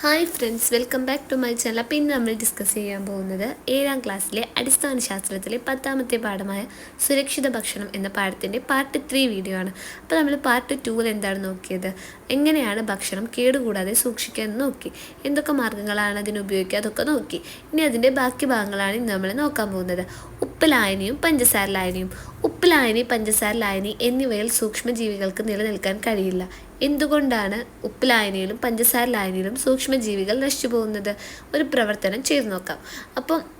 Hi friends welcome back to my channel. അപ്പോൾ ഇന്ന് നമ്മൾ ഡിസ്കസ് ചെയ്യാൻ പോകുന്നത് ഏഴാം ക്ലാസ്സിലെ അടിസ്ഥാന ശാസ്ത്രത്തിലെ പത്താമത്തെ പാഠമായ സുരക്ഷിത ഭക്ഷണം എന്ന പാഠത്തിന്റെ പാർട്ട് ത്രീ വീഡിയോ ആണ്. അപ്പോൾ നമ്മൾ പാർട്ട് ടൂവിൽ എന്താണ് നോക്കിയത്? എങ്ങനെയാണ് ഭക്ഷണം കേടുകൂടാതെ സൂക്ഷിക്കാൻ നോക്കി. എന്തൊക്കെ മാർഗങ്ങളാണ് അതിന് ഉപയോഗിക്കുക? അതൊക്കെ നോക്കി. ഇനി അതിന്റെ ബാക്കി ഭാഗങ്ങളാണ് ഇന്ന് നമ്മൾ നോക്കാൻ പോകുന്നത്. ഉപ്പലായനിയും പഞ്ചസാര ലായനിയും ഉപ്പ് ലായനി പഞ്ചസാര ലായനി എന്നിവയിൽ സൂക്ഷ്മജീവികൾക്ക് നിലനിൽക്കാൻ കഴിയില്ല. എന്തുകൊണ്ടാണ് പഞ്ചസാര ലായനയിലും സൂക്ഷ്മജീവികൾ നശിച്ചു പോകുന്നത്? ഒരു പ്രവർത്തനം ചെയ്തു നോക്കാം. അപ്പം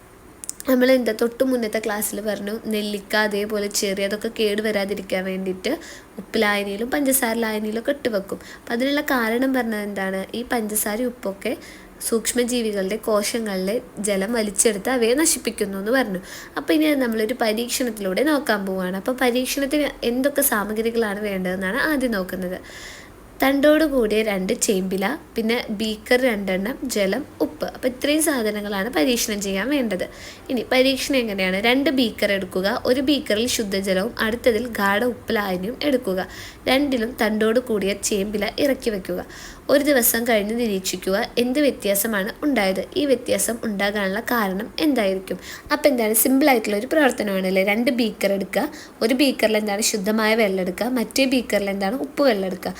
നമ്മൾ എന്താ തൊട്ട് മുന്നത്തെ ക്ലാസ്സിൽ പറഞ്ഞു നെല്ലിക്ക അതേപോലെ ചെറിയ അതൊക്കെ കേട് വരാതിരിക്കാൻ വേണ്ടിയിട്ട് ഉപ്പ് ലായനയിലും പഞ്ചസാര ലായനയിലും ഒക്കെ ഇട്ട് വെക്കും. അപ്പം അതിനുള്ള കാരണം പറഞ്ഞത് എന്താണ്? ഈ പഞ്ചസാര ഉപ്പൊക്കെ സൂക്ഷ്മജീവികളുടെ കോശങ്ങളിലെ ജലം വലിച്ചെടുത്ത് അവയെ നശിപ്പിക്കുന്നു എന്ന് പറഞ്ഞു. അപ്പോൾ ഇനി നമ്മളൊരു പരീക്ഷണത്തിലൂടെ നോക്കാൻ പോവുകയാണ്. അപ്പോൾ പരീക്ഷണത്തിന് എന്തൊക്കെ സാമഗ്രികളാണ് വേണ്ടതെന്നാണ് ആദ്യം നോക്കുന്നത്. തണ്ടോട് കൂടിയ രണ്ട് ചേമ്പില പിന്നെ ബീക്കർ രണ്ടെണ്ണം ജലം ഉപ്പ്. അപ്പോൾ ഇത്രയും സാധനങ്ങളാണ് പരീക്ഷണം ചെയ്യാൻ വേണ്ടത്. ഇനി പരീക്ഷണം എങ്ങനെയാണ്? രണ്ട് ബീക്കർ എടുക്കുക ഒരു ബീക്കറിൽ ശുദ്ധജലവും അടുത്തതിൽ ഗാഢ ഉപ്പിലായനിയും എടുക്കുക. രണ്ടിലും തണ്ടോട് കൂടിയ ചേമ്പില ഇറക്കി വയ്ക്കുക ഒരു ദിവസം കഴിഞ്ഞ് നിരീക്ഷിക്കുക എന്ത് വ്യത്യാസമാണ് ഉണ്ടായത്? ഈ വ്യത്യാസം ഉണ്ടാകാനുള്ള കാരണം എന്തായിരിക്കും? അപ്പോൾ എന്താണ്? സിമ്പിൾ ആയിട്ടുള്ള ഒരു പ്രവർത്തനമാണ് അല്ലേ? രണ്ട് ബീക്കർ എടുക്കുക ഒരു ബീക്കറിൽ എന്താണ് ശുദ്ധമായ വെള്ളം എടുക്കുക മറ്റേ ബീക്കറിൽ എന്താണ് ഉപ്പ് വെള്ളം എടുക്കുക.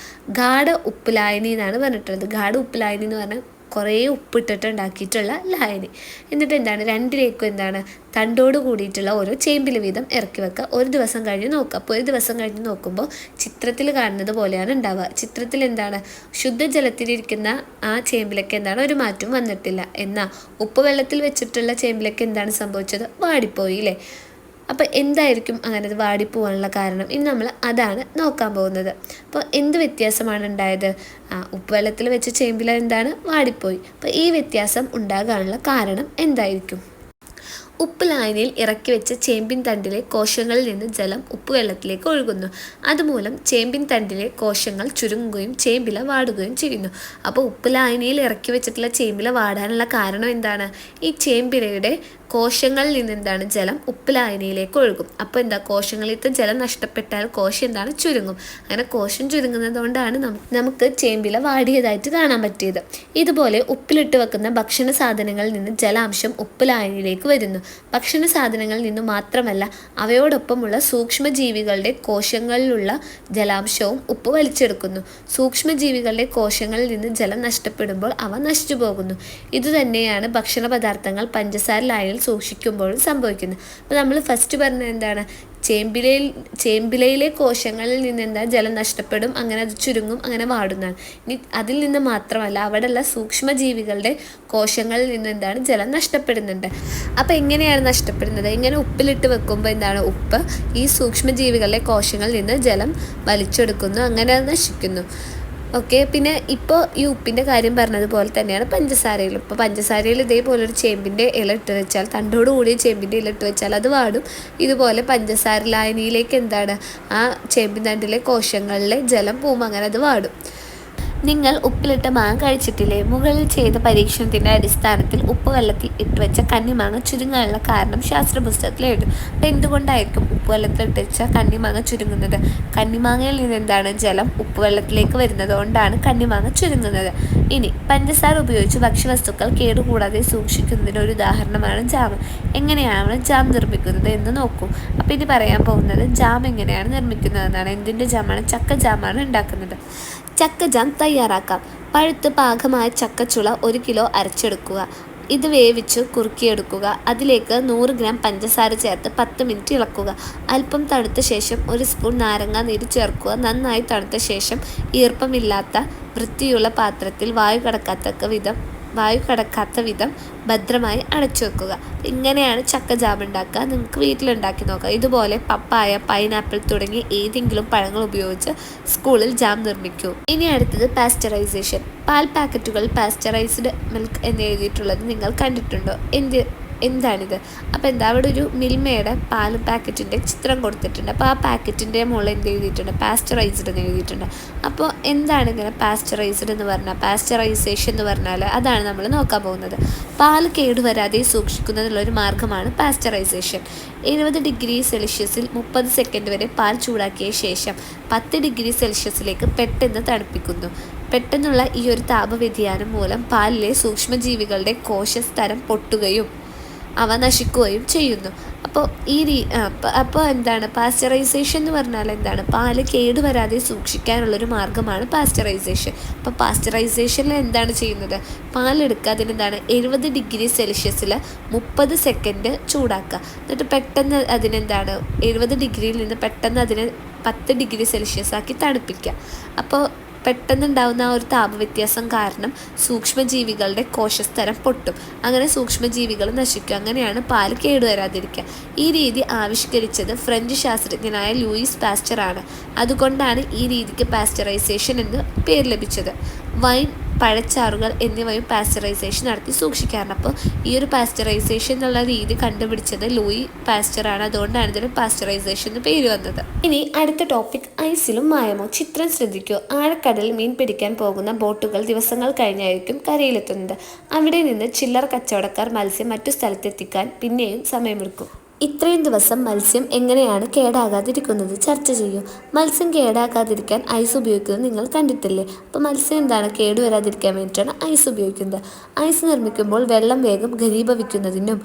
ഗാഢ ഉപ്പ് ലായനി എന്നാണ് പറഞ്ഞിട്ടുള്ളത്. ഗാഢ ഉപ്പ് ലായനി എന്ന് പറഞ്ഞാൽ കുറേ ഉപ്പിട്ടിട്ട് ഉണ്ടാക്കിയിട്ടുള്ള ലായനി. എന്നിട്ട് എന്താണ്? രണ്ടിലേക്കും എന്താണ്? തണ്ടോട് കൂടിയിട്ടുള്ള ഓരോ ചേമ്പിൽ വീതം ഇറക്കി വെക്കുക. ഒരു ദിവസം കഴിഞ്ഞ് നോക്കുക. അപ്പോൾ ഒരു ദിവസം കഴിഞ്ഞ് നോക്കുമ്പോൾ ചിത്രത്തിൽ കാണുന്നത് പോലെയാണ് ഉണ്ടാവുക. ചിത്രത്തിൽ എന്താണ്? ശുദ്ധജലത്തിലിരിക്കുന്ന ആ ചേമ്പിലൊക്കെ എന്താണ്? ഒരു മാറ്റവും വന്നിട്ടില്ല. എന്നാൽ ഉപ്പ് വെള്ളത്തിൽ വെച്ചിട്ടുള്ള ചേമ്പിലൊക്കെ എന്താണ് സംഭവിച്ചത്? വാടിപ്പോയി അല്ലേ അപ്പോൾ എന്തായിരിക്കും അങ്ങനെ അത് വാടിപ്പോവാനുള്ള കാരണം? ഇനി നമ്മൾ അതാണ് നോക്കാൻ പോകുന്നത്. അപ്പോൾ എന്ത് വ്യത്യാസമാണ് ഉണ്ടായത്? ആ ഉപ്പുവെള്ളത്തിൽ വെച്ച ചേമ്പില എന്താണ്? വാടിപ്പോയി. അപ്പോൾ ഈ വ്യത്യാസം ഉണ്ടാകാനുള്ള കാരണം എന്തായിരിക്കും? ഉപ്പ് ലായനിയിൽ ഇറക്കി വെച്ച ചേമ്പിൻ തണ്ടിലെ കോശങ്ങളിൽ നിന്ന് ജലം ഉപ്പുവെള്ളത്തിലേക്ക് ഒഴുകുന്നു. അതുമൂലം ചേമ്പിൻ തണ്ടിലെ കോശങ്ങൾ ചുരുങ്ങുകയും ചേമ്പില വാടുകയും ചെയ്യുന്നു. അപ്പോൾ ഉപ്പ് ലായനിയിൽ ഇറക്കി വെച്ചിട്ടുള്ള ചേമ്പില വാടാനുള്ള കാരണം എന്താണ്? ഈ ചേമ്പിലയുടെ കോശങ്ങളിൽ നിന്ന് എന്താണ് ജലം ഉപ്പിലായനയിലേക്ക് ഒഴുകും. അപ്പോൾ എന്താ? കോശങ്ങളിൽ കോശങ്ങളിലത്തെ ജലം നഷ്ടപ്പെട്ടാൽ കോശം എന്താണ്? ചുരുങ്ങും. അങ്ങനെ കോശം ചുരുങ്ങുന്നത് കൊണ്ടാണ് നമുക്ക് ചേമ്പില വാടിയതായിട്ട് കാണാൻ പറ്റിയത്. ഇതുപോലെ ഉപ്പിലിട്ട് വെക്കുന്ന ഭക്ഷണ സാധനങ്ങളിൽ നിന്ന് ജലാംശം ഉപ്പിലായനയിലേക്ക് വരുന്നു. ഭക്ഷണ സാധനങ്ങളിൽ നിന്ന് മാത്രമല്ല അവയോടൊപ്പമുള്ള സൂക്ഷ്മജീവികളുടെ കോശങ്ങളിലുള്ള ജലാംശവും ഉപ്പ് വലിച്ചെടുക്കുന്നു. സൂക്ഷ്മജീവികളുടെ കോശങ്ങളിൽ നിന്ന് ജലം നഷ്ടപ്പെടുമ്പോൾ അവ നശിച്ചു പോകുന്നു. ഇതുതന്നെയാണ് ഭക്ഷണ പദാർത്ഥങ്ങൾ പഞ്ചസാര സൂക്ഷിക്കുമ്പോഴും സംഭവിക്കുന്നു. അപ്പോൾ നമ്മൾ ഫസ്റ്റ് പറഞ്ഞത് എന്താണ്? ചേമ്പിലയിൽ ചേമ്പിലയിലെ കോശങ്ങളിൽ നിന്ന് എന്താ? ജലം നഷ്ടപ്പെടും അങ്ങനെ അത് ചുരുങ്ങും അങ്ങനെ വാടുന്നതാണ്. ഇനി അതിൽ നിന്ന് മാത്രമല്ല അവിടെയുള്ള സൂക്ഷ്മജീവികളുടെ കോശങ്ങളിൽ നിന്ന് എന്താണ്? ജലം നഷ്ടപ്പെടുന്നുണ്ട്. അപ്പോൾ എങ്ങനെയാണ് നഷ്ടപ്പെടുന്നത്? എങ്ങനെ ഉപ്പിലിട്ട് വെക്കുമ്പോൾ എന്താണ്? ഉപ്പ് ഈ സൂക്ഷ്മജീവികളുടെ കോശങ്ങളിൽ നിന്ന് ജലം വലിച്ചെടുക്കുന്നു അങ്ങനെ അത് നശിക്കുന്നു. ഓക്കെ പിന്നെ ഇപ്പോൾ ഈ ഉപ്പിന്റെ കാര്യം പറഞ്ഞതുപോലെ തന്നെയാണ് പഞ്ചസാരയിലും ഇപ്പോൾ പഞ്ചസാരയിൽ ഇതേപോലെ ഒരു ചേമ്പിന്റെ ഇല ഇട്ട് വെച്ചാൽ തണ്ടോട് കൂടിയ ചേമ്പിന്റെ ഇല ഇട്ട് വെച്ചാൽ അത് വാടും. ഇതുപോലെ പഞ്ചസാര ലായനിയിലേക്ക് എന്താണ്? ആ ചേമ്പിൻ തണ്ടിലെ കോശങ്ങളിലെ ജലം പോവും അങ്ങനെ അത് വാടും. നിങ്ങൾ ഉപ്പിലിട്ട മാങ്ങ കഴിച്ചിട്ടില്ലേ? മുകളിൽ ചെയ്ത പരീക്ഷണത്തിന്റെ അടിസ്ഥാനത്തിൽ ഉപ്പ് വെള്ളത്തിൽ ഇട്ട് വെച്ച കന്നിമാങ്ങ ചുരുങ്ങാനുള്ള കാരണം ശാസ്ത്ര പുസ്തകത്തിൽ എഴുതും അപ്പം എന്തുകൊണ്ടായിരിക്കും ഉപ്പ് വെള്ളത്തിൽ ഇട്ട് വെച്ച കന്നിമാങ്ങ ചുരുങ്ങുന്നത്? കന്നിമാങ്ങയിൽ നിന്ന് എന്താണ് ജലം ഉപ്പ് വെള്ളത്തിലേക്ക് വരുന്നത് കൊണ്ടാണ് കന്നിമാങ്ങ ചുരുങ്ങുന്നത്? ഇനി പഞ്ചസാര ഉപയോഗിച്ച് ഭക്ഷ്യവസ്തുക്കൾ കേടുകൂടാതെ സൂക്ഷിക്കുന്നതിന് ഒരു ഉദാഹരണമാണ് ജാം. എങ്ങനെയാണ് ജാം നിർമ്മിക്കുന്നത് എന്ന് നോക്കൂ. അപ്പോൾ ഇനി പറയാൻ പോകുന്നത് ജാം എങ്ങനെയാണ് നിർമ്മിക്കുന്നതെന്നാണ്. എന്തിന്റെ ജാമാണ്? ചക്ക ജാമാണ് ഉണ്ടാക്കുന്നത്. ചക്ക ജാം തയ്യാറാക്കാം. പഴുത്ത് പാകമായ ചക്കച്ചുള ഒരു കിലോ അരച്ചെടുക്കുക. ഇത് വേവിച്ച് കുറുക്കിയെടുക്കുക. അതിലേക്ക് നൂറ് ഗ്രാം പഞ്ചസാര ചേർത്ത് പത്ത് മിനിറ്റ് ഇളക്കുക. അല്പം തണുത്ത ശേഷം ഒരു സ്പൂൺ നാരങ്ങ നീര് ചേർക്കുക. നന്നായി തണുത്ത ശേഷം ഈർപ്പമില്ലാത്ത വൃത്തിയുള്ള പാത്രത്തിൽ വായു കടക്കാത്തക്ക വിധം വായു കടക്കാത്ത വിധം ഭദ്രമായി അടച്ചു വെക്കുക. ഇങ്ങനെയാണ് ചക്ക ജാം ഉണ്ടാക്കുക. നിങ്ങൾക്ക് വീട്ടിലുണ്ടാക്കി നോക്കാം. ഇതുപോലെ പപ്പായ പൈനാപ്പിൾ തുടങ്ങിയ ഏതെങ്കിലും പഴങ്ങൾ ഉപയോഗിച്ച് സ്കൂളിൽ ജാം നിർമ്മിക്കൂ. ഇനി അടുത്തത് പാസ്റ്ററൈസേഷൻ പാൽ പാക്കറ്റുകൾ പാസ്റ്ററൈസ്ഡ് മിൽക്ക് എന്ന് എഴുതിയിട്ടുള്ളത് നിങ്ങൾ കണ്ടിട്ടുണ്ടോ? എന്ത്? എന്താണിത്? അപ്പോൾ എന്താ അവിടെ ഒരു മിൽമയുടെ പാൽ പാക്കറ്റിന്റെ ചിത്രം കൊടുത്തിട്ടുണ്ട്. അപ്പോൾ ആ പാക്കറ്റിന്റെ മുകളിൽ എന്ത് എഴുതിയിട്ടുണ്ട്? പാസ്ചറൈസ്ഡ് എന്ന് എഴുതിയിട്ടുണ്ട്. അപ്പോൾ എന്താണ് ഇങ്ങനെ പാസ്ചറൈസ്ഡ് എന്ന് പറഞ്ഞാൽ പാസ്ചറൈസേഷൻ എന്ന് പറഞ്ഞാൽ അതാണ് നമ്മൾ നോക്കാൻ പോകുന്നത്. പാൽ കേടുവരാതെ സൂക്ഷിക്കുന്നതിനുള്ള ഒരു മാർഗമാണ് പാസ്ചറൈസേഷൻ എഴുപത് ഡിഗ്രി സെൽഷ്യസിൽ മുപ്പത് സെക്കൻഡ് വരെ പാൽ ചൂടാക്കിയ ശേഷം പത്ത് ഡിഗ്രി സെൽഷ്യസിലേക്ക് പെട്ടെന്ന് തണുപ്പിക്കുന്നു. പെട്ടെന്നുള്ള ഈ ഒരു താപവ്യതിയാനം മൂലം പാലിലെ സൂക്ഷ്മജീവികളുടെ കോശസ്തരം പൊട്ടുകയും അവ നശിക്കുകയും ചെയ്യുന്നു. അപ്പോൾ ഈ രീ അപ്പോൾ എന്താണ്? പാസ്ചറൈസേഷൻ എന്ന് പറഞ്ഞാൽ എന്താണ്? പാൽ കേടുവരാതെ സൂക്ഷിക്കാനുള്ളൊരു മാർഗമാണ് പാസ്ചറൈസേഷൻ അപ്പോൾ പാസ്ചറൈസേഷനിൽ എന്താണ് ചെയ്യുന്നത്? പാലെടുക്കുക അതിനെന്താണ്? എഴുപത് ഡിഗ്രി സെൽഷ്യസിൽ മുപ്പത് സെക്കൻഡ് ചൂടാക്കുക. എന്നിട്ട് പെട്ടെന്ന് അതിനെന്താണ്? എഴുപത് ഡിഗ്രിയിൽ നിന്ന് പെട്ടെന്ന് അതിനെ പത്ത് ഡിഗ്രി സെൽഷ്യസ് ആക്കി തണുപ്പിക്കുക. അപ്പോൾ പെട്ടെന്നുണ്ടാകുന്ന ആ ഒരു താപവ്യത്യാസം കാരണം സൂക്ഷ്മജീവികളുടെ കോശസ്തരം പൊട്ടും. അങ്ങനെ സൂക്ഷ്മജീവികൾ നശിക്കും. അങ്ങനെയാണ് പാൽ കേടുവരാതിരിക്കുക. ഈ രീതി ആവിഷ്കരിച്ചത് ഫ്രഞ്ച് ശാസ്ത്രജ്ഞനായ ലൂയിസ് പാസ്റ്ററാണ്. അതുകൊണ്ടാണ് ഈ രീതിക്ക് പാസ്റ്ററൈസേഷൻ എന്ന് പേര് ലഭിച്ചത്. വൈൻ പഴച്ചാറുകൾ എന്നിവയും പാസ്ചറൈസേഷൻ നടത്തി സൂക്ഷിക്കാറുണ്ട്. അപ്പോൾ ഈ ഒരു പാസ്ചറൈസേഷൻ എന്നുള്ള രീതി കണ്ടുപിടിച്ചത് ലൂയി പാസ്റ്ററാണ്. അതുകൊണ്ടാണ് ഇതിന് പാസ്ചറൈസേഷൻ എന്ന് പേര് വന്നത്. ഇനി അടുത്ത ടോപ്പിക് ഐസിലും മായമോ. ചിത്രം ശ്രദ്ധിക്കൂ. ആഴക്കടലിൽ മീൻ പിടിക്കാൻ പോകുന്ന ബോട്ടുകൾ ദിവസങ്ങൾ കഴിഞ്ഞായിരിക്കും കരയിലെത്തുന്നത്. അവിടെ നിന്ന് ചില്ലറ കച്ചവടക്കാർ മത്സ്യം മറ്റു സ്ഥലത്തെത്തിക്കാൻ പിന്നെയും സമയമെടുക്കും. ഇത്രയും ദിവസം മത്സ്യം എങ്ങനെയാണ് കേടാകാതിരിക്കുന്നത്? ചർച്ച ചെയ്യൂ. മത്സ്യം കേടാകാതിരിക്കാൻ ഐസ് ഉപയോഗിക്കുന്നത് നിങ്ങൾ കണ്ടിട്ടില്ലേ? അപ്പോൾ മത്സ്യം എന്താണ്? കേടുവരാതിരിക്കാൻ വേണ്ടിയിട്ടാണ് ഐസ് ഉപയോഗിക്കുന്നത്. ഐസ് നിർമ്മിക്കുമ്പോൾ വെള്ളം വേഗം ഘനീഭവിക്കുന്നതിനും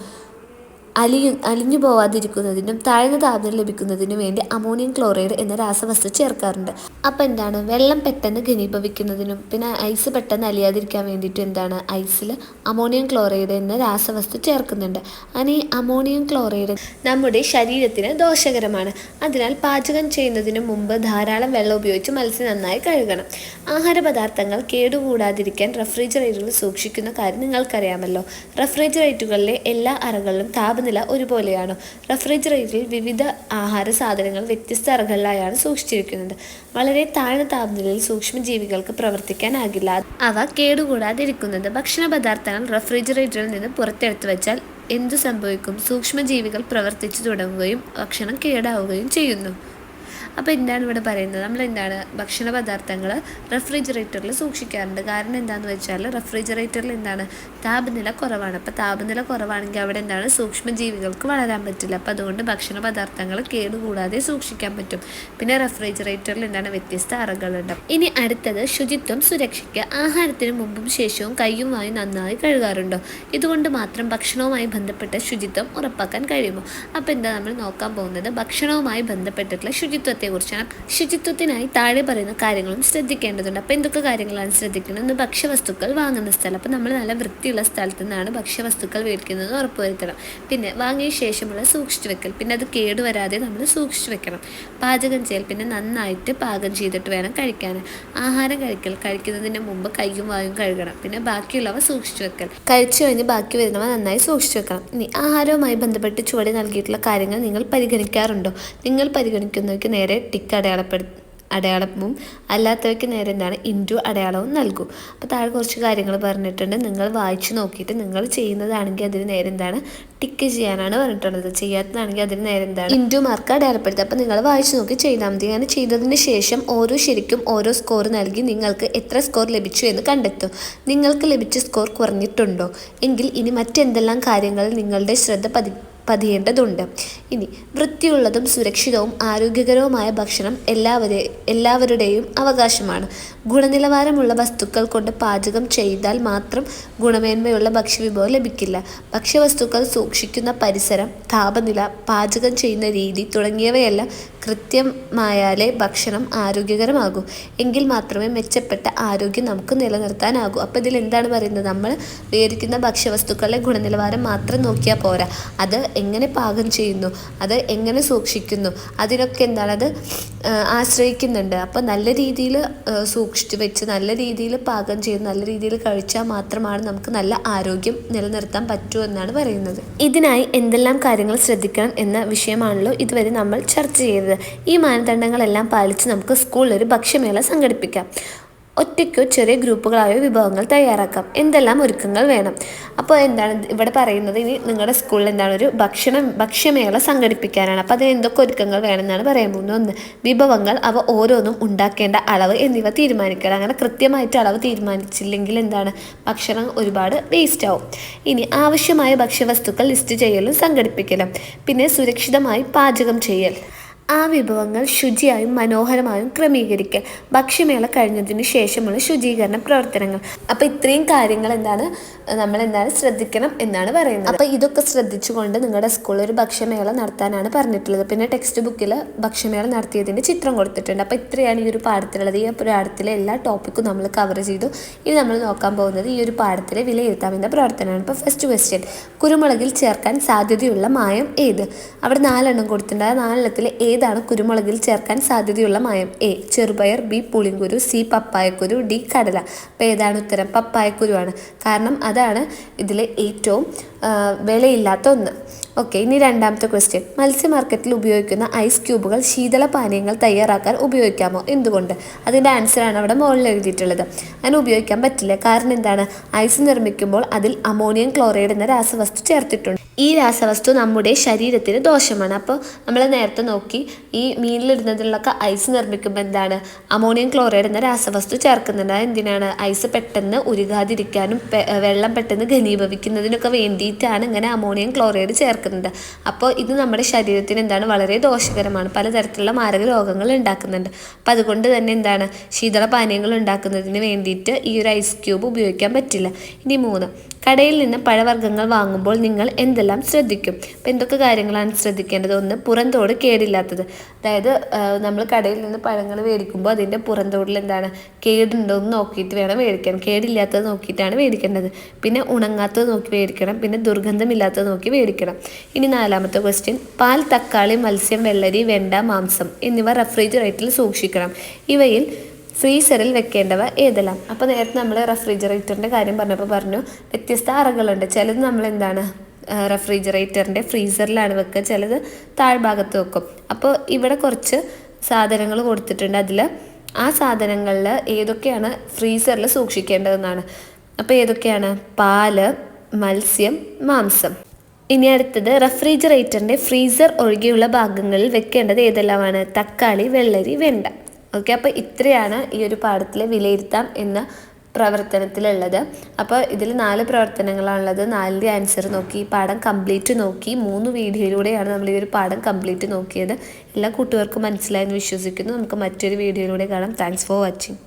അലിയു അലിഞ്ഞു പോവാതിരിക്കുന്നതിനും താഴ്ന്ന താപനില ലഭിക്കുന്നതിനും വേണ്ടി അമോണിയം ക്ലോറൈഡ് എന്ന രാസവസ്തു ചേർക്കാറുണ്ട്. അപ്പം എന്താണ്? വെള്ളം പെട്ടെന്ന് ഘനീഭവിക്കുന്നതിനും പിന്നെ ഐസ് പെട്ടെന്ന് അലിയാതിരിക്കാൻ വേണ്ടിയിട്ട് എന്താണ്? ഐസിൽ അമോണിയം ക്ലോറൈഡ് എന്ന രാസവസ്തു ചേർക്കുന്നുണ്ട്. അങ്ങനെ ഈ അമോണിയം ക്ലോറൈഡ് നമ്മുടെ ശരീരത്തിന് ദോഷകരമാണ്. അതിനാൽ പാചകം ചെയ്യുന്നതിന് മുമ്പ് ധാരാളം വെള്ളം ഉപയോഗിച്ച് മത്സ്യം നന്നായി കഴുകണം. ആഹാര പദാർത്ഥങ്ങൾ കേടുകൂടാതിരിക്കാൻ റെഫ്രിജറേറ്ററിൽ സൂക്ഷിക്കുന്ന കാര്യം നിങ്ങൾക്കറിയാമല്ലോ. റെഫ്രിജറേറ്ററുകളിലെ എല്ലാ അറകളിലും താപ താപനില ഒരുപോലെയാണോ? റെഫ്രിജറേറ്ററിൽ വിവിധ ആഹാര സാധനങ്ങൾ വ്യത്യസ്ത അറകളിലായാണ് സൂക്ഷിച്ചിരിക്കുന്നത്. വളരെ താഴ്ന്ന താപനിലയിൽ സൂക്ഷ്മജീവികൾക്ക് പ്രവർത്തിക്കാനാകില്ല അവ കേടുകൂടാതിരിക്കുന്നത് ഭക്ഷണ പദാർത്ഥങ്ങൾ റെഫ്രിജറേറ്ററിൽ നിന്ന് പുറത്തെടുത്തു വെച്ചാൽ എന്തു സംഭവിക്കും സൂക്ഷ്മജീവികൾ പ്രവർത്തിച്ചു തുടങ്ങുകയും ഭക്ഷണം കേടാവുകയും ചെയ്യുന്നു. അപ്പോൾ എന്താണ് ഇവിടെ പറയുന്നത്? നമ്മൾ എന്താണ് ഭക്ഷണ പദാർത്ഥങ്ങൾ റെഫ്രിജറേറ്ററിൽ സൂക്ഷിക്കാറുണ്ട്. കാരണം എന്താണെന്ന് വെച്ചാൽ റെഫ്രിജറേറ്ററിൽ എന്താണ്? താപനില കുറവാണ്. അപ്പോൾ താപനില കുറവാണെങ്കിൽ അവിടെ എന്താണ്? സൂക്ഷ്മജീവികൾക്ക് വളരാൻ പറ്റില്ല. അപ്പോൾ അതുകൊണ്ട് ഭക്ഷണ പദാർത്ഥങ്ങൾ കേടുകൂടാതെ സൂക്ഷിക്കാൻ പറ്റും. പിന്നെ റെഫ്രിജറേറ്ററിൽ എന്താണ്? വ്യത്യസ്ത അറകളുണ്ട്. ഇനി അടുത്തത് ശുചിത്വം സുരക്ഷയ്ക്ക്. ആഹാരത്തിന് മുമ്പും ശേഷവും കൈയും നന്നായി കഴുകാറുണ്ടോ? ഇതുകൊണ്ട് മാത്രം ഭക്ഷണവുമായി ബന്ധപ്പെട്ട ശുചിത്വം ഉറപ്പാക്കാൻ കഴിയുമോ? അപ്പോൾ എന്താ നമ്മൾ നോക്കാൻ പോകുന്നത്? ഭക്ഷണവുമായി ബന്ധപ്പെട്ടിട്ടുള്ള ശുചിത്വത്തെ കുറിച്ചാണ് ശുചിത്വത്തിനായി താഴെ പറയുന്ന കാര്യങ്ങളും ശ്രദ്ധിക്കേണ്ടതുണ്ട്. അപ്പോൾ എന്തൊക്കെ കാര്യങ്ങളാണ് ശ്രദ്ധിക്കുന്നത്? ഒന്ന് ഭക്ഷ്യവസ്തുക്കൾ വാങ്ങുന്ന സ്ഥലം. അപ്പോൾ നമ്മൾ നല്ല വൃത്തിയുള്ള സ്ഥലത്ത് നിന്നാണ് ഭക്ഷ്യവസ്തുക്കൾ മേടിക്കുന്നത് ഉറപ്പുവരുത്തണം. പിന്നെ വാങ്ങിയ ശേഷമുള്ള സൂക്ഷിച്ചു വെക്കൽ. പിന്നെ അത് കേടുവരാതെ നമ്മൾ സൂക്ഷിച്ചു വെക്കണം. പാചകം ചെയ്യൽ. പിന്നെ നന്നായിട്ട് പാകം ചെയ്തിട്ട് വേണം കഴിക്കാൻ. ആഹാരം കഴിക്കൽ. കഴിക്കുന്നതിന് മുമ്പ് കൈയും വായും കഴുകണം. പിന്നെ ബാക്കിയുള്ളവ സൂക്ഷിച്ചു വെക്കൽ. കഴിച്ചു കഴിഞ്ഞ് ബാക്കി വരുന്നവ നന്നായി സൂക്ഷിച്ചു വെക്കണം. ഇനി ആഹാരവുമായി ബന്ധപ്പെട്ട് ചുവടെ നൽകിയിട്ടുള്ള കാര്യങ്ങൾ നിങ്ങൾ പരിഗണിക്കാറുണ്ടോ? നിങ്ങൾ പരിഗണിക്കുന്നവയ്ക്ക് നേരെ ടിക്ക് അടയാളപ്പെടുത്തി അടയാളവും അല്ലാത്തവയ്ക്ക് നേരെ എന്താണ് ഇന്റു അടയാളവും നൽകും. അപ്പോൾ താഴെ കുറച്ച് കാര്യങ്ങൾ പറഞ്ഞിട്ടുണ്ട്. നിങ്ങൾ വായിച്ചു നോക്കിയിട്ട് നിങ്ങൾ ചെയ്യുന്നതാണെങ്കിൽ അതിന് നേരെ എന്താണ് ടിക്ക് ചെയ്യാനാണ് പറഞ്ഞിട്ടുള്ളത്. ചെയ്യാത്തതാണെങ്കിൽ അതിന് നേരെ എന്താണ് ഇന്റു മാർക്ക് അടയാളപ്പെടുത്തുക. അപ്പോൾ നിങ്ങൾ വായിച്ചു നോക്കി ചെയ്താൽ മതി. അങ്ങനെ ചെയ്തതിന് ശേഷം ഓരോ ശരിക്കും ഓരോ സ്കോർ നൽകി നിങ്ങൾക്ക് എത്ര സ്കോർ ലഭിച്ചു എന്ന് കണ്ടെത്തും. നിങ്ങൾക്ക് ലഭിച്ച സ്കോർ കുറഞ്ഞിട്ടുണ്ടോ? എങ്കിൽ ഇനി മറ്റെന്തെല്ലാം കാര്യങ്ങൾ നിങ്ങളുടെ ശ്രദ്ധ പതി പതിയേണ്ടതുണ്ട്. ഇനി വൃത്തിയുള്ളതും സുരക്ഷിതവും ആരോഗ്യകരവുമായ ഭക്ഷണം എല്ലാവരെ എല്ലാവരുടെയും അവകാശമാണ്. ഗുണനിലവാരമുള്ള വസ്തുക്കൾ കൊണ്ട് പാചകം ചെയ്താൽ മാത്രം ഗുണമേന്മയുള്ള ഭക്ഷ്യവിഭവം ലഭിക്കില്ല. ഭക്ഷ്യവസ്തുക്കൾ സൂക്ഷിക്കുന്ന പരിസരം താപനില പാചകം ചെയ്യുന്ന രീതി തുടങ്ങിയവയെല്ലാം കൃത്യമായാലേ ഭക്ഷണം ആരോഗ്യകരമാകൂ. എങ്കിൽ മാത്രമേ മെച്ചപ്പെട്ട ആരോഗ്യം നമുക്ക് നിലനിർത്താനാകൂ. അപ്പോൾ ഇതിൽ എന്താണ് പറയുന്നത്? നമ്മൾ വേദിക്കുന്ന ഭക്ഷ്യവസ്തുക്കളുടെ ഗുണനിലവാരം മാത്രം നോക്കിയാൽ പോരാ. അത് എങ്ങനെ പാകം ചെയ്യുന്നു? അത് എങ്ങനെ സൂക്ഷിക്കുന്നു? അതിനൊക്കെ എന്താണ്? അത് ആശ്രയിക്കുന്നുണ്ട്. അപ്പോൾ നല്ല രീതിയിൽ സൂക്ഷിച്ച് വെച്ച് നല്ല രീതിയിൽ പാകം ചെയ്ത് നല്ല രീതിയിൽ കഴിച്ചാൽ മാത്രമാണ് നമുക്ക് നല്ല ആരോഗ്യം നിലനിർത്താൻ പറ്റൂ എന്നാണ് പറയുന്നത്. ഇതിനായി എന്തെല്ലാം കാര്യങ്ങൾ ശ്രദ്ധിക്കണം എന്ന വിഷയമാണല്ലോ ഇതുവരെ നമ്മൾ ചർച്ച ചെയ്തത്. ഈ മാനദണ്ഡങ്ങളെല്ലാം പാലിച്ച് നമുക്ക് സ്കൂളിൽ ഒരു ഭക്ഷ്യമേള സംഘടിപ്പിക്കാം. ഒറ്റയ്ക്കോ ചെറിയ ഗ്രൂപ്പുകളായോ വിഭവങ്ങൾ തയ്യാറാക്കാം. എന്തെല്ലാം ഒരുക്കങ്ങൾ വേണം? അപ്പോൾ എന്താണ് ഇവിടെ പറയുന്നത്? ഇനി നിങ്ങളുടെ സ്കൂളിൽ എന്താണ് ഒരു ഭക്ഷണം ഭക്ഷ്യമേള സംഘടിപ്പിക്കാനാണ്. അപ്പോൾ അതിന് എന്തൊക്കെ ഒരുക്കങ്ങൾ വേണമെന്നാണ് പറയാൻ പോകുന്നത്. ഒന്ന് വിഭവങ്ങൾ അവ ഓരോന്നും ഉണ്ടാക്കേണ്ട അളവ് എന്നിവ തീരുമാനിക്കണം. അങ്ങനെ കൃത്യമായിട്ട് അളവ് തീരുമാനിച്ചില്ലെങ്കിൽ എന്താണ്? ഭക്ഷണം ഒരുപാട് വേസ്റ്റ് ആവും. ഇനി ആവശ്യമായ ഭക്ഷ്യവസ്തുക്കൾ ലിസ്റ്റ് ചെയ്യലും സംഘടിപ്പിക്കലും. പിന്നെ സുരക്ഷിതമായി പാചകം ചെയ്യൽ. ആ വിഭവങ്ങൾ ശുചിയായും മനോഹരമായും ക്രമീകരിക്കുക ഭക്ഷ്യമേള കഴിഞ്ഞതിന് ശേഷമുള്ള ശുചീകരണ പ്രവർത്തനങ്ങൾ. അപ്പോൾ ഇത്രയും കാര്യങ്ങൾ എന്താണ് നമ്മൾ എന്താണ് ശ്രദ്ധിക്കണം എന്നാണ് പറയുന്നത്. അപ്പോൾ ഇതൊക്കെ ശ്രദ്ധിച്ചുകൊണ്ട് നിങ്ങളുടെ സ്കൂളിൽ ഒരു ഭക്ഷ്യമേള നടത്താനാണ് പറഞ്ഞിട്ടുള്ളത്. പിന്നെ ടെക്സ്റ്റ് ബുക്കിൽ ഭക്ഷ്യമേള നടത്തിയതിന്റെ ചിത്രം കൊടുത്തിട്ടുണ്ട്. അപ്പോൾ ഇത്രയാണ് ഈ ഒരു പാഠത്തിലുള്ളത്. ഈ പാഠത്തിലെ എല്ലാ ടോപ്പിക്കും നമ്മൾ കവർ ചെയ്തു. ഇനി നമ്മൾ നോക്കാൻ പോകുന്നത് ഈ ഒരു പാഠത്തിലെ വിലയിരുത്താമെന്ന പ്രവർത്തനമാണ്. ഇപ്പോൾ ഫസ്റ്റ് ക്വസ്റ്റ്യൻ കുരുമുളകിൽ ചേർക്കാൻ സാധ്യതയുള്ള മായം ഏത്? അവിടെ നാലെണ്ണം കൊടുത്തിട്ടുണ്ട്. ആ നാലെണ്ണത്തിൽ ഏതാണ് കുരുമുളകിൽ ചേർക്കാൻ സാധ്യതയുള്ള മായം? എ. ചെറുപയർ ബി. പുളിങ്കുരു സി. പപ്പായക്കുരു ഡി. കടല. അപ്പോൾ ഏതാണ് ഉത്തരം? പപ്പായക്കുരുവാണ്. കാരണം അതാണ് ഇതിലെ ഏറ്റവും വിലയില്ലാത്ത ഒന്ന്. ഓക്കെ ഇനി രണ്ടാമത്തെ ക്വസ്റ്റ്യൻ മത്സ്യ മാർക്കറ്റിൽ ഉപയോഗിക്കുന്ന ഐസ് ക്യൂബുകൾ ശീതള പാനീയങ്ങൾ തയ്യാറാക്കാൻ ഉപയോഗിക്കാമോ? എന്തുകൊണ്ട്? അതിന്റെ ആൻസറാണ് അവിടെ മുകളിൽ എഴുതിയിട്ടുള്ളത്. അങ്ങനെ ഉപയോഗിക്കാൻ പറ്റില്ല. കാരണം എന്താണ്? ഐസ് നിർമ്മിക്കുമ്പോൾ അതിൽ അമോണിയം ക്ലോറൈഡ് എന്ന രാസവസ്തു ചേർത്തിട്ടുണ്ട്. ഈ രാസവസ്തു നമ്മുടെ ശരീരത്തിന് ദോഷമാണ്. അപ്പോൾ നമ്മൾ നേരത്തെ നോക്കി ഈ മീനിലിടുന്നതിലൊക്കെ ഐസ് നിർമ്മിക്കുമ്പോൾ എന്താണ്? അമോണിയം ക്ലോറൈഡ് എന്ന രാസവസ്തു ചേർക്കുന്നുണ്ട്. എന്തിനാണ്? ഐസ് പെട്ടെന്ന് ഉരുകാതിരിക്കാനും വെള്ളം പെട്ടെന്ന് ഘനീഭവിക്കുന്നതിനൊക്കെ വേണ്ടിയിട്ടാണ് ഇങ്ങനെ അമോണിയം ക്ലോറൈഡ് ചേർക്കുന്നത്. അപ്പോൾ ഇത് നമ്മുടെ ശരീരത്തിന് എന്താണ്? വളരെ ദോഷകരമാണ്. പലതരത്തിലുള്ള മാരക രോഗങ്ങൾ ഉണ്ടാക്കുന്നുണ്ട്. അപ്പോൾ അതുകൊണ്ട് തന്നെ എന്താണ്? ശീതള പാനീയങ്ങൾ ഉണ്ടാക്കുന്നതിന് വേണ്ടിയിട്ട് ഈ ഒരു ഐസ് ക്യൂബ് ഉപയോഗിക്കാൻ പറ്റില്ല. ഇനി മൂന്ന്. കടയിൽ നിന്ന് പഴവർഗങ്ങൾ വാങ്ങുമ്പോൾ നിങ്ങൾ എന്തെല്ലാം ശ്രദ്ധിക്കും. അപ്പം എന്തൊക്കെ കാര്യങ്ങളാണ് ശ്രദ്ധിക്കേണ്ടത്? ഒന്ന് പുറന്തോട് കേടില്ലാത്തത്. അതായത് നമ്മൾ കടയിൽ നിന്ന് പഴങ്ങൾ മേടിക്കുമ്പോൾ അതിന്റെ പുറന്തോടിൽ എന്താണ്? കേടുണ്ടോ എന്ന് നോക്കിയിട്ട് വേണം മേടിക്കാൻ. കേടില്ലാത്തത് നോക്കിയിട്ടാണ് മേടിക്കേണ്ടത്. പിന്നെ ഉണങ്ങാത്തത് നോക്കി മേടിക്കണം. പിന്നെ ദുർഗന്ധമില്ലാത്തത് നോക്കി മേടിക്കണം. ഇനി നാലാമത്തെ ക്വസ്റ്റ്യൻ പാൽ തക്കാളി മത്സ്യം വെള്ളരി വെണ്ട മാംസം എന്നിവ റെഫ്രിജറേറ്ററിൽ സൂക്ഷിക്കണം. ഇവയിൽ ഫ്രീസറിൽ വെക്കേണ്ടവ ഏതെല്ലാം? അപ്പോൾ നേരത്തെ നമ്മൾ റെഫ്രിജറേറ്ററിന്റെ കാര്യം പറഞ്ഞപ്പോൾ പറഞ്ഞു. വ്യത്യസ്ത അറകളുണ്ട്. ചിലത് നമ്മൾ എന്താണ് റെഫ്രിജറേറ്ററിന്റെ ഫ്രീസറിലാണ് വെക്കുക. ചിലത് താഴ്ഭാഗത്ത് വെക്കും. അപ്പോൾ ഇവിടെ കുറച്ച് സാധനങ്ങൾ കൊടുത്തിട്ടുണ്ട്. അതിൽ ആ സാധനങ്ങളിൽ ഏതൊക്കെയാണ് ഫ്രീസറിൽ സൂക്ഷിക്കേണ്ടതെന്നാണ്. അപ്പോൾ ഏതൊക്കെയാണ്? പാൽ മത്സ്യം മാംസം. ഇനി അടുത്തത് റെഫ്രിജറേറ്ററിന്റെ ഫ്രീസർ ഒഴികെയുള്ള ഭാഗങ്ങളിൽ വെക്കേണ്ടത് ഏതെല്ലാമാണ്? തക്കാളി വെള്ളരി വെണ്ട. ഓക്കെ അപ്പോൾ ഇത്രയാണ് ഈ ഒരു പാഠത്തിലെ വിലയിരുത്താം എന്ന പ്രവർത്തനത്തിലുള്ളത്. അപ്പോൾ ഇതിൽ നാല് പ്രവർത്തനങ്ങളാണുള്ളത്. നാലിന്റെ ആൻസർ നോക്കി പാഠം കംപ്ലീറ്റ് നോക്കി മൂന്ന് വീഡിയോയിലൂടെയാണ് നമ്മൾ ഈ ഒരു പാഠം കംപ്ലീറ്റ് നോക്കിയത്. എല്ലാ കൂട്ടുകാർക്കും മനസ്സിലായെന്ന് വിശ്വസിക്കുന്നു. നമുക്ക് മറ്റൊരു വീഡിയോയിലൂടെ കാണാം. Thanks for watching